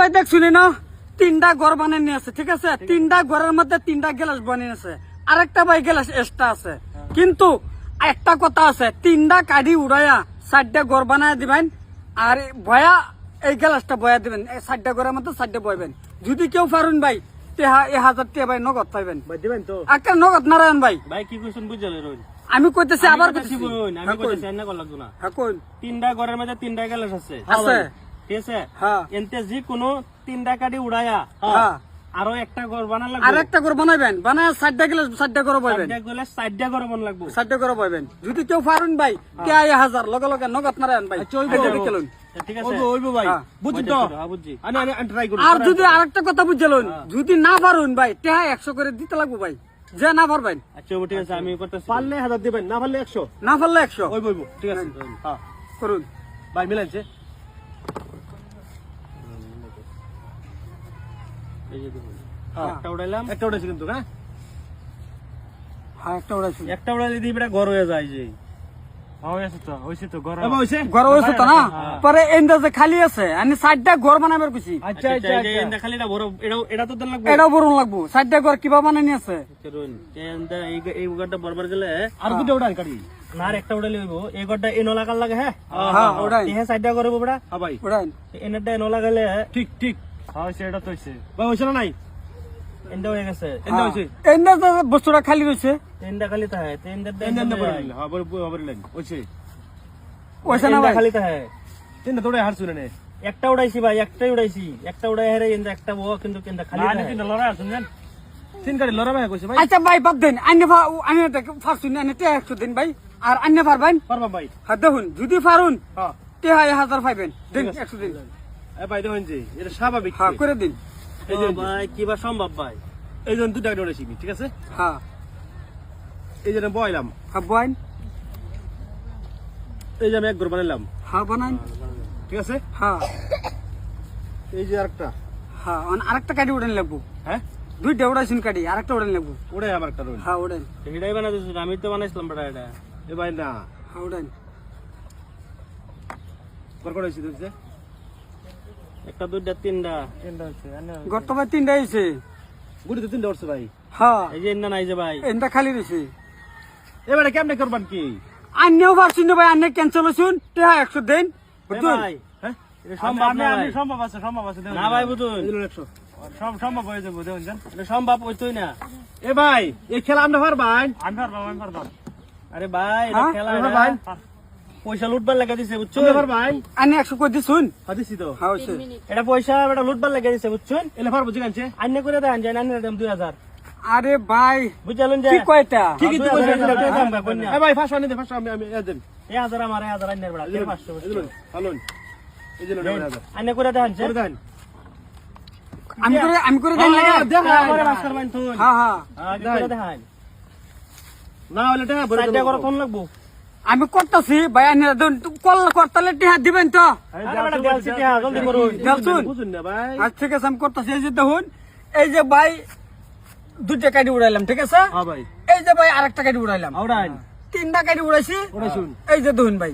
ভাই দেখ শুনি না তিনটা ঘর বানিয়ে নিয়ে আছে ঠিক আছে? তিনটা ঘরের মধ্যে তিনটা গ্লাস বানিয়ে আছে। আরেকটা ভাই গ্লাস এক্সট্রা আছে। কিন্তু একটা কথা আছে তিনটা কাঠি উড়াইয়া চারটা ঘর বানায় দিবেন আর ভয়া এই গ্লাসটা বয়া দিবেন এই চারটা ঘরের মধ্যে চারটা বয়বেন যদি কেউ পারুন ভাই আমি কইতেছি আবার হ্যাঁ, হ্যাঁ। তিনটা ঘরের মধ্যে তিনটা গ্যালাস আছে। আছে। ঠিক আছে? হ্যাঁ। এনতে যে কোনো তিনটা কাটি উড়াইয়া হ্যাঁ আরও একটা ঘর বানা আর একটা ঘর বানাইবেন। বানায় ঘর চারটা গেলে চারটা ঘর বান লাগবো। চারটা করে পাইবেন যদি কেউ পারেন ভাই কে আই হাজার? লগে লগে নগদ নারায়ণ ভাই। আচ্ছা, ওই এই যে বউ। বিকেলুন। ঠিক আছে। ওইবো ওইবো ভাই। হ্যাঁ। বুঝছি বুঝছি তো? হ্যাঁ, আমি আমি আমি ট্রাই করি আর যদি আরেকটা কথা বুঝলেন যদি না পারুন ভাই তেহা একশো করে দিতে লাগবো ভাই। যে না পারবেন। আচ্ছা ঠিক আছে আমি করতেছি। পারলে হাজার দিবেন না পারলে একশো? না পারলে একশো। ওই বইবো ঠিক আছে হ্যাঁ। করুন। ভাই মিলাইছে। এই যে দেখুন। হ্যাঁ। একটা উড়াইলাম। একটা কিন্তু হ্যাঁ? হ্যাঁ একটা উড়াইছি। একটা উড়াইলে হয়ে যায় যে। খালি আছে আমি চারটা ঘর বানাবার কুছি আচ্ছা আচ্ছা আচ্ছা এটা বড় এটা তো এটাও লাগবো। চারটা ঘর কিবা বানাই নিয়ে আছে? এনটা এই ঘরটা বরবার গেলে আর দুটো উঠান কাটি না একটা হইব। এই ঘরটা এনো লাগার লাগে হ্যাঁ? হ্যাঁ ওটাই এহে সাইডটা করব হ্যাঁ ভাই এনারটা এনো লাগালে ঠিক ঠিক। হ্যাঁ হয়ে গেছে। এন্ডা হইছে। এন্ডা বস্তুটা খালি রয়েছে এনটা খালি থাকে এন্ডা এন্ডা হ্যাঁ খালি থাকে তিনটা তোড়ে হার শুনে একটা উড়াইছি ভাই একটাই উড়াইছি। একটা উড়াই হেরে একটা বউ কিন্তু কেনটা খালি থাকে লড়াই শুনছেন তিন গাড়ি লড়া ভাই কইছে ভাই। আচ্ছা ভাই বাদ দেন। আন্য ফার্স্ট আন্য তে একশো দিন ভাই। আর আন্য পারবেন পারবা ভাই। হ্যাঁ দেখুন যদি পারুন হ্যাঁ। তে হয় হাজার পাইবেন দিন একশো দিন। ভাই দেখুন যে এটা স্বাভাবিক হ্যাঁ করে দিন। এই যে ভাই কিবা সম্ভব ভাই? এই দুটা গাড়ি উঠেছি ঠিক আছে? হ্যাঁ। এই বয়লাম। হ্যাঁ বয়েন। এই যে আমি এক ঘর বানাইলাম। হ্যাঁ বানান ঠিক আছে? হ্যাঁ। এই যে আরেকটা। হ্যাঁ আর আরেকটা কাটি উড়ান লাগবো। হ্যাঁ? দুইটা উড়াইছেন কাটি আরেকটা উড়ান লাগবো। ওটাই আমার একটা হ্যাঁ উড়ান এটাই বানাইছিস আমি তো বানাইছিলাম বেটা এটা। এ ভাই না। হ্যাঁ উড়ান করে হয়েছে দেখছে একটা দুইটা তিনটা। গত ভাই তিনটা আইছে গুড়ি তো তিনটা উঠছে ভাই। হ্যাঁ। এই যে এন্না নাই যে ভাই। এটা খালি রয়েছে এবারে কেমনে করবান কি? আন্যও পারছি না ভাই আন্য ক্যান্সেল হইছুন তে একশো দিন। ভাই হ্যাঁ? সম্ভব না সম্ভব আছে সম্ভব আছে না ভাই বুঝুন। একশো। সব সম্ভব হয়ে যাব দেখুন এটা সম্ভব হইতোই না। এ ভাই এই খেলা আমরা পারবান আমি আমি আরে ভাই হ্যাঁ? খেলা ভাই। পয়সা লুটবার লাগা দিছে বুঝছ? তুমি পারবান আন্য একশো করে দিছুন হাদিসি তো। হ্যাঁ এটা পয়সা এটা লুটবার লাগা দিছে বুঝছেন এলে পারব জিগানছে আন্য করে দেন যায় আন্য দাম দুই হাজার। আরে ভাই বুঝলেন যে কি কয়টা? ঠিকই তো কইছেন হাজার টাকা দাম কাকুন না। এ ভাই ফাঁসো আনি দে ফাঁসো আমি আমি এ দেন। এই হাজার আমার এই হাজার আন্যের বেড়া এই পাঁচশো এই এবার হাজার আন্য করে দেন করে দেন। আমি করে আমি করে দেন লাগে। আমারে মাস্টার বাইন থুন হ্যাঁ হ্যাঁ। করে দেখান। না হলে টাকা ভরে চারটা করে ফোন লাগবো। আমি করতেছি ভাই আন্য কল করতালে টিহা দিবেন তো। আরে আজ ঠিক আছে আমি করতেছি। এই যে দেখুন এই যে ভাই দুইটা কাটি উড়াইলাম ঠিক আছে? হ্যাঁ এই যে ভাই আরেকটা কাটি উড়াইলাম। তিনটা কাটি উড়াইছি। এই যে দেখুন ভাই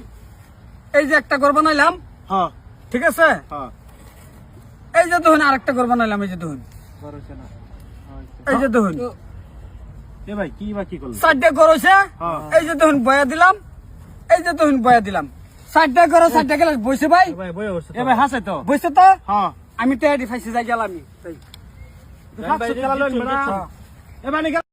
এই যে একটা ঘর বানাইলাম হ্যাঁ। ঠিক আছে? হ্যাঁ। এই যে দেখুন আরেকটা ঘর বানাইলাম এই যে দেখুন। এই যে দেখুন। চারটে ঘর হয়েছে। হ্যাঁ। এই যে দেখুন বয়া দিলাম। এই যে তখন বয়া দিলাম। চারটে করে চারটে গেলে বসে ভাই? এ ভাই হাসে তো। বসে তো? হ্যাঁ। আমি এডি ফাইসে যাই গেলাম খেলা